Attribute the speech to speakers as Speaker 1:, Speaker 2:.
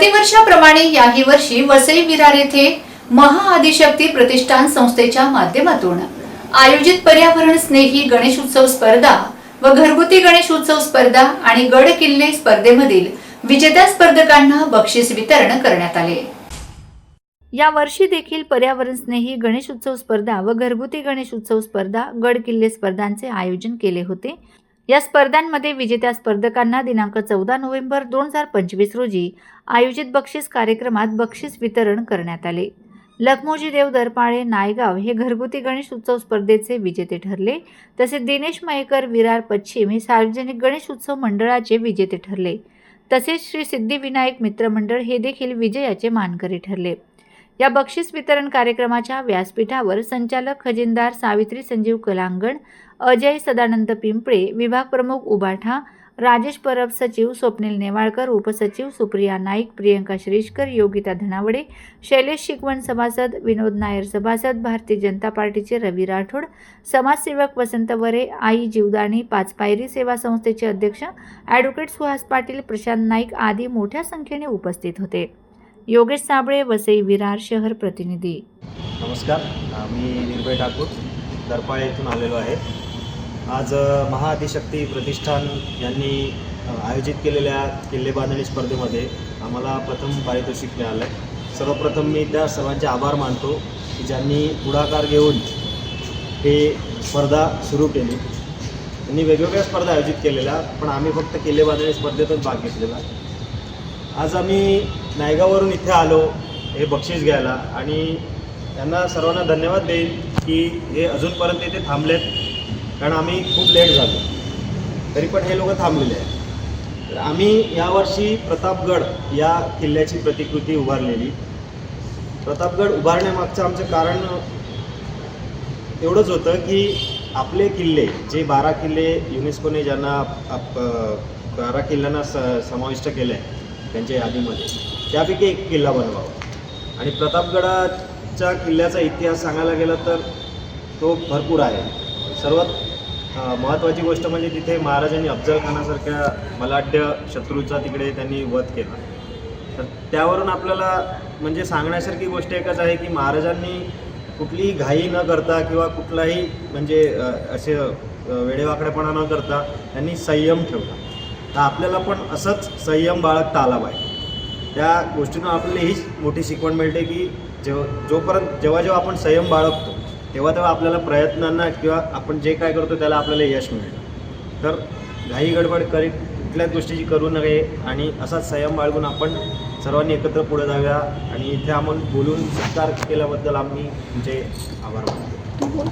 Speaker 1: प्रतिवर्षाप्रमाणे याही वर्षी वसई विरार येथे महाआदिशक्ती प्रतिष्ठान संस्थेच्या माध्यमातून आयोजित पर्यावरण स्नेही गणेश उत्सव स्पर्धा व घरगुती गणेश उत्सव स्पर्धा आणि गड किल्ले स्पर्धेमधील विजेत्या स्पर्धकांना बक्षीस वितरण करण्यात आले. या वर्षी देखील पर्यावरण स्नेही गणेश उत्सव स्पर्धा व घरगुती गणेश उत्सव स्पर्धा गड किल्ले स्पर्धांचे आयोजन केले होते. या स्पर्धांमध्ये विजेत्या स्पर्धकांना दिनांक चौदा नोव्हेंबर दोन हजार पंचवीस रोजी आयोजित बक्षीस कार्यक्रमात बक्षीस वितरण करण्यात आले. लखमोजी देव दरपाळे नायगाव हे घरगुती गणेश उत्सव स्पर्धेचे विजेते ठरले. तसे दिनेश मयेकर विरार पश्चिम हे सार्वजनिक गणेश उत्सव मंडळाचे विजेते ठरले. तसेच श्री सिद्धिविनायक मित्रमंडळ हे देखील विजयाचे मानकरी ठरले. या बक्षीस वितरण कार्यक्रमाच्या व्यासपीठावर संचालक खजिनदार सावित्री संजीव कलांगण अजय सदानंद पिंपळे विभाग प्रमुख उबाठा राजेश परब सचिव स्वप्नील नेवाळकर उपसचिव सुप्रिया नाईक प्रियंका श्रीशकर योगिता धनावडे शैलेश शिकवण सभासद विनोद नायर सभासद भारतीय जनता पार्टीचे रवी राठोड समाजसेवक वसंत वरे आई जीवदाणी पाच पायरी सेवा संस्थेचे अध्यक्ष ॲडव्होकेट सुहास पाटील प्रशांत नाईक आदी मोठ्या संख्येने उपस्थित होते. योगेश साबळे वसई विरार शहर प्रतिनिधी.
Speaker 2: नमस्कार मी निर्भय ठाकूर दरपाळे येथून आलेलो आहे. आज महाअधिशक्ती प्रतिष्ठान यांनी आयोजित केलेल्या किल्ले बांधणी स्पर्धेमध्ये आम्हाला प्रथम पारितोषिक मिळालं आहे सर्वप्रथम मी त्या सर्वांचे आभार मानतो की ज्यांनी पुढाकार घेऊन हे स्पर्धा सुरू केली. त्यांनी वेगवेगळ्या स्पर्धा आयोजित केलेल्या पण आम्ही फक्त किल्ले बांधणी स्पर्धेतच भाग घेतलेला. आज आम्ही नायगावरून इथे आलो हे बक्षीस घ्यायला. आणि त्यांना सर्वांना धन्यवाद देईन की हे अजूनपर्यंत इथे थांबलेत. कारण आम्ही खूप लेट झालो. तरी पण हे लोक थांबलेले आहेत. तर आम्ही यावर्षी प्रतापगड या किल्ल्याची प्रतिकृती उभारलेली. प्रतापगड उभारण्यामागचं आमचं कारण एवढंच होतं की आपले किल्ले जे बारा किल्ले युनेस्कोने ज्यांना आप- बारा किल्ल्यांना स समाविष्ट केलं आहे त्यांच्या यादीमध्ये. त्यापैकी एक किल्ला बनवावा आणि प्रतापगडाच्या किल्ल्याचा इतिहास सांगायला गेला तर तो भरपूर आहे. सर्वात महत्त्वाची गोष्ट म्हणजे तिथे महाराजांनी अफजल खानासारख्या मलाढ्य शत्रूचा तिकडे त्यांनी वध केला. तर त्यावरून आपल्याला म्हणजे सांगण्यासारखी गोष्ट एकच आहे की महाराजांनी कुठलीही घाई न करता किंवा कुठलाही म्हणजे असे वेडेवाकडेपणा न करता त्यांनी संयम ठेवला. तर आपल्याला पण असंच संयम बाळगता आला पाहिजे. त्या गोष्टीनं आपल्याला हीच मोठी शिकवण मिळते की जेव्हा जोपर्यंत जेव्हा जेव्हा आपण संयम बाळगतो तेव्हा तेव्हा आपल्याला प्रयत्नांना किंवा आपण जे काय करतो त्याला आपल्याला यश मिळतं तर घाई गडबड करीत कुठल्याच गोष्टीची करू नये आणि असाच संयम बाळगून आपण सर्वांनी एकत्र पुढे जाऊया आणि इथे आपण बोलून सत्कार केल्याबद्दल आम्ही तुमचे आभार मानतो.